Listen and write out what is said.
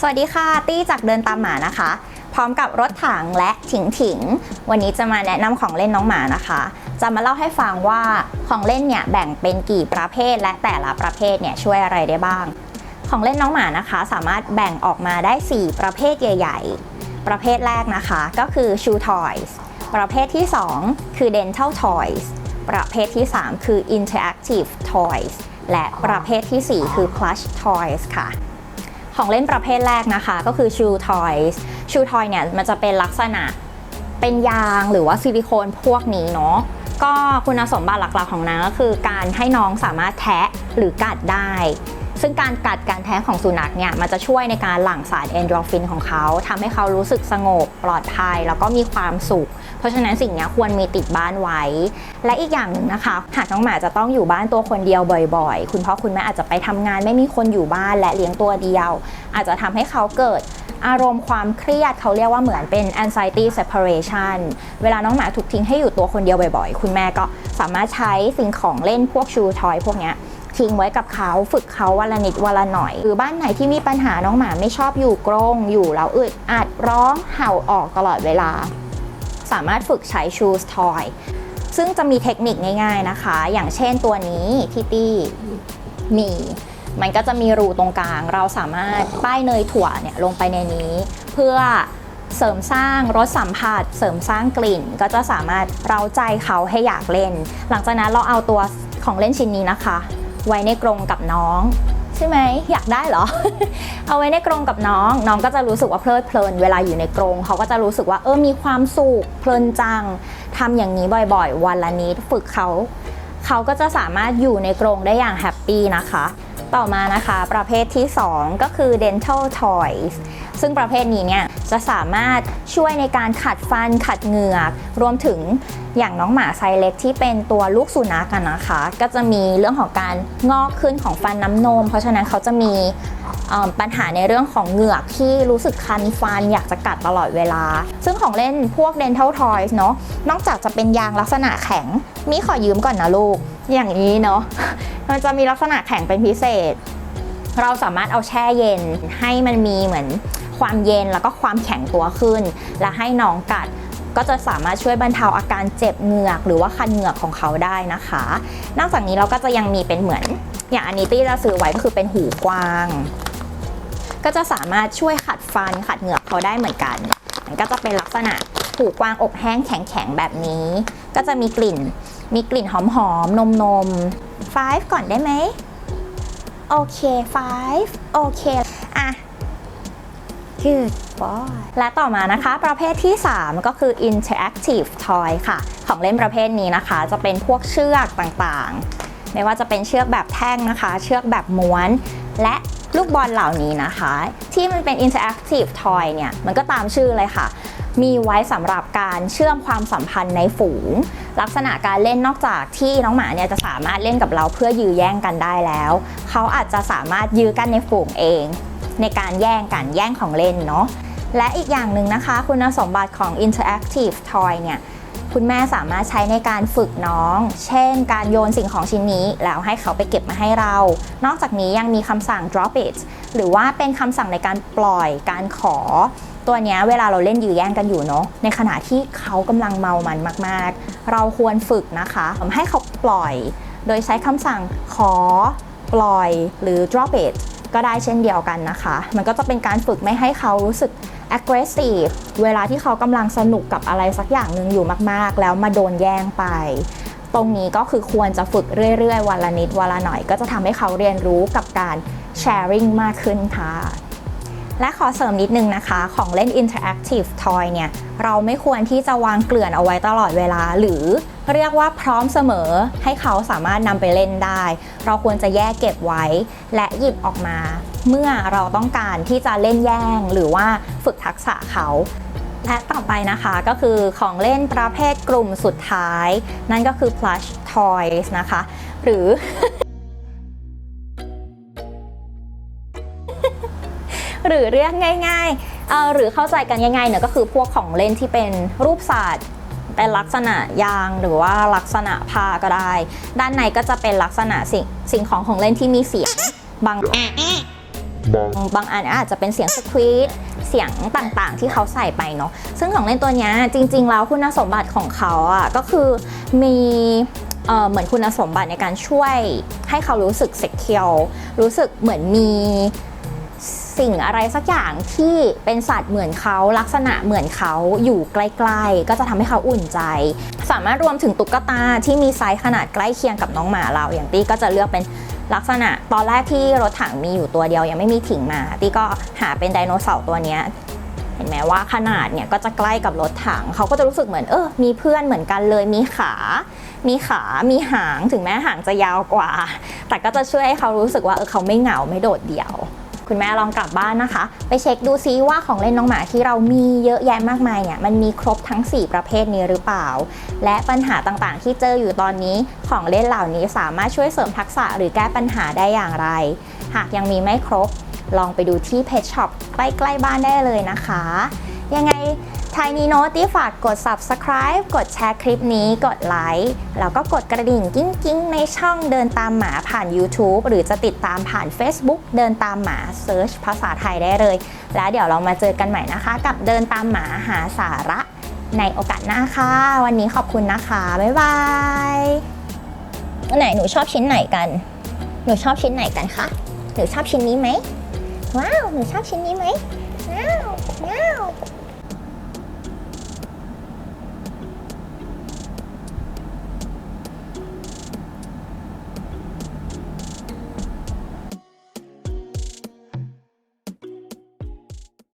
สวัสดีค่ะ ตี้จากเดินตามหมานะคะ พร้อมกับรถถังและถิงถิง วันนี้จะมาแนะนำของเล่นน้องหมานะคะ จะมาเล่าให้ฟังว่าของเล่นเนี่ยแบ่งเป็นกี่ประเภท และแต่ละประเภทเนี่ยช่วยอะไรได้บ้าง ของเล่นน้องหมานะคะ สามารถแบ่งออกมาได้ 4 ประเภทใหญ่ ๆ ประเภทแรกนะคะก็คือ shoe toys ประเภทที่ 2 คือ dental toys ประเภทที่ 3 คือ interactive toys และประเภททีสี่4 คือ plush toys ค่ะ ของเล่นประเภทแรกนะคะ ก็คือชูทอยส์ชูทอยเนี่ยมันจะเป็นลักษณะเป็นยางหรือว่าซิลิโคนพวกนี้เนาะก็คุณสมบัติหลักๆของนางก็คือการให้น้องสามารถแทะหรือกัดได้ ซึ่งการกัดการแทะของสุนัขเนี่ยมันจะช่วยในการหลั่งสารเอนโดรฟินของเขาทำให้เขารู้สึกสงบปลอดภัย แล้วก็มีความสุข เพราะฉะนั้นสิ่งนี้ควรมีติดบ้านไว้ และอีกอย่างหนึ่งนะคะ หากน้องหมาจะต้องอยู่บ้านตัวคนเดียวบ่อย ๆ คุณพ่อคุณแม่อาจจะไปทำงานไม่มีคนอยู่บ้านและเลี้ยงตัวเดียว อาจจะทำให้เขาเกิดอารมณ์ความเครียดเขาเรียกว่าเหมือนเป็น anxiety separation เวลาน้องหมาถูกทิ้งให้อยู่ตัวคนเดียวบ่อยๆ คุณแม่ก็สามารถใช้สิ่งของเล่นพวกชูทอยพวกนี้ ทิ้งไว้กับเขาฝึกเขาวันละนิดวันละหน่อย หรือบ้านไหนที่มีปัญหาน้องหมาไม่ชอบอยู่กรงอยู่แล้วอึดอัดร้องเห่าออกตลอดเวลา สามารถฝึกใช้ Shoes Toy ซึ่งจะมีเทคนิคง่ายๆนะคะ อย่างเช่นตัวนี้ที่ตี้มีมันก็จะมีรูตรงกลาง เราสามารถป้ายเนยถั่วเนี่ยลงไปในนี้ เพื่อเสริมสร้างรสสัมผัส เสริมสร้างกลิ่น ก็จะสามารถเราใจเขาให้อยากเล่น หลังจากนั้นเราเอาตัวของเล่นชิ้นนี้นะคะ ไว้ในกรงกับน้อง ใช่ไหมอยากได้เหรอ เอาไว้ในกรงกับน้อง น้องก็จะรู้สึกว่าเพลิดเพลิน เวลาอยู่ในกรงเขาก็จะรู้สึกว่าเออมีความสุขเพลินจังทำอย่างนี้บ่อยๆ วันละนิดฝึกเขาเขาก็จะสามารถอยู่ในกรงได้อย่างแฮปปี้นะคะ ต่อมานะคะประเภทที่ 2 ก็คือ dental toys ซึ่งประเภทนี้เนี่ยจะสามารถช่วยในการขัดฟันขัดเหงือก รวมถึงอย่างน้องหมาไซเล็กที่เป็นตัวลูกสุนัขกันนะคะ ก็จะมีเรื่องของการงอกขึ้นของฟันน้ำนม เพราะฉะนั้นเขาจะมีปัญหาในเรื่องของเหงือกที่รู้สึกคันฟันอยากจะกัดตลอดเวลา ซึ่งของเล่นพวก dental toys เนาะนอกจากจะเป็นยางลักษณะแข็ง มีขอยืมก่อนนะลูก อย่างนี้เนาะ มันจะมีลักษณะแข็งเป็นพิเศษ เราสามารถเอาแช่เย็นให้มันมีเหมือนความเย็นแล้วก็ความแข็งตัวขึ้น และให้น้องกัดก็จะสามารถช่วยบรรเทาอาการเจ็บเหงือก หรือว่าคันเหงือกของเขาได้นะคะ นอกจากนี้เราก็จะยังมีเป็นเหมือน อย่างอันนี้ตี้จะซื้อไว้ก็คือเป็นหูกว้าง ก็จะสามารถช่วยขัดฟันขัดเหงือกเขาได้เหมือนกันมันก็จะเป็นลักษณะหูกว้างอบแห้งแข็งๆแบบนี้ ก็จะมีกลิ่น มีกลิ่นหอมๆนมนม 5 ก่อนได้ไหมโอเค5โอเคอะ good boy และต่อมานะคะ ประเภทที่ 3 ก็คือ interactive toy ค่ะ ของเล่นประเภทนี้นะคะ จะเป็นพวกเชือกต่างๆ ไม่ว่าจะเป็นเชือกแบบแท่งนะคะ เชือกแบบม้วน และลูกบอลเหล่านี้นะคะ ที่มันเป็น interactive toy เนี่ย มันก็ตามชื่อเลยค่ะ มีไว้สำหรับการเชื่อมความสัมพันธ์ในฝูง ลักษณะการเล่นนอกจากที่น้องหมาเนี่ยจะสามารถเล่นกับเราเพื่อยื้อแย่งกันได้แล้ว เขาอาจจะสามารถยื้อกันในฝูงเอง ในการแย่งกันแย่งของเล่นเนาะและอีกอย่างหนึ่งนะคะ คุณสมบัติของ interactive toy เนี่ยคุณแม่สามารถใช้ในการฝึกน้อง เช่น การโยนสิ่งของชิ้นนี้ แล้วให้เขาไปเก็บมาให้เรา นอกจากนี้ยังมีคำสั่ง drop it หรือว่าเป็นคำสั่งในการปล่อย การขอ ตัวนี้เวลาเราเล่นยื้อแย่งกันอยู่เนาะในขณะที่เขากำลังเมามันมาก ๆ เราควรฝึกนะคะให้เขาปล่อย โดยใช้คำสั่งขอปล่อยหรือ drop it ก็ได้เช่นเดียวกันนะคะ มันก็จะเป็นการฝึกไม่ให้เขารู้สึก aggressive เวลาที่เขากำลังสนุกกับอะไรสักอย่างหนึ่งอยู่มากๆ แล้วมาโดนแย่งไป ตรงนี้ก็คือควรจะฝึกเรื่อย ๆ วันละนิดวันละหน่อย ก็จะทำให้เขาเรียนรู้กับการ sharing มากขึ้นค่ะ และขอเสริมนิดนึงนะคะ ของเล่น interactive toy เนี่ย เราไม่ควรที่จะวางเกลื่อนเอาไว้ตลอดเวลา หรือเรียกว่าพร้อมเสมอให้เขาสามารถนำไปเล่นได้ เราควรจะแยกเก็บไว้ และหยิบออกมา เมื่อเราต้องการที่จะเล่นแย่ง หรือว่าฝึกทักษะเขาและต่อไปนะคะก็คือของเล่นประเภทกลุ่มสุดท้าย นั่นก็คือ plush toys นะคะ หรือ หรือเรียกง่ายๆเอ่อหรือเข้าใจกันง่ายๆเนี่ยก็คือพวกของเล่นที่เป็นรูปศาสตว์เป็นลักษณะยางหรือว่าลักษณะผ้าก็ได้ ด้านในก็จะเป็นลักษณะสิ่งสิ่งของของเล่นที่มีเสียงบางบางบางอันอาจจะเป็นเสียงสควีตเสียงต่างๆ ที่เขาใส่ไปเนาะซึ่งของเล่นตัวนี้จริง ๆ แล้วคุณสมบัติของเขาอะก็คือมีเอ่อเหมือนคุณสมบัติในการช่วยให้เขารู้สึกเซ็กเคียวรู้สึกเหมือนมี สิ่งอะไรสักอย่างที่เป็นสัตว์เหมือนเขาลักษณะเหมือนเขาอยู่ใกล้ ๆ ก็จะทำให้เขาอุ่นใจ สามารถรวมถึงตุ๊กตาที่มีไซส์ขนาดใกล้เคียงกับน้องหมาเรา อย่างตี้ก็จะเลือกเป็นลักษณะ ตอนแรกที่รถถังมีอยู่ตัวเดียวยังไม่มีถิงมาตี้ก็หาเป็นไดโนเสาร์ตัวนี้เห็นไหมว่าขนาดเนี่ยก็จะใกล้กับรถถังเขาก็จะรู้สึกเหมือนเออมีเพื่อนเหมือนกันเลยมีขา มีขา มีหางถึงแม้หางจะยาวกว่า แต่ก็จะช่วยให้เขารู้สึกว่าเออเขาไม่เหงาไม่โดดเดี่ยว คุณแม่ลองกลับบ้านนะคะ ไปเช็คดูซิว่าของเล่นน้องหมาที่เรามีเยอะแยะมากมายเนี่ยมันมีครบทั้ง 4 ประเภทนี้หรือเปล่า และปัญหาต่างๆ ที่เจออยู่ตอนนี้ของเล่นเหล่านี้สามารถช่วยเสริมทักษะหรือแก้ปัญหาได้อย่างไร หากยังมีไม่ครบ ลองไปดูที่เพจช็อปใกล้ๆบ้านได้เลยนะคะ ยังไง ทายนีโนตี้ฝากกด subscribe กดแชร์คลิปนี้กดไลค์แล้วก็กดกระดิ่งกิ้งๆในช่องเดินตามหมาผ่าน YouTube หรือจะติดตามผ่าน Facebook เดินตามหมาเซิร์ชภาษาไทยได้เลย แล้วเดี๋ยวเรามาเจอกันใหม่นะคะ กับเดินตามหมาหาสาระในโอกาสหน้าค่ะ วันนี้ขอบคุณนะคะ บ๊ายบายไหนหนูชอบชิ้นไหนกัน หนูชอบชิ้นไหนกันคะหนูชอบชิ้นนี้ไหมว้าวหนูชอบชิ้นนี้ไหมว้าว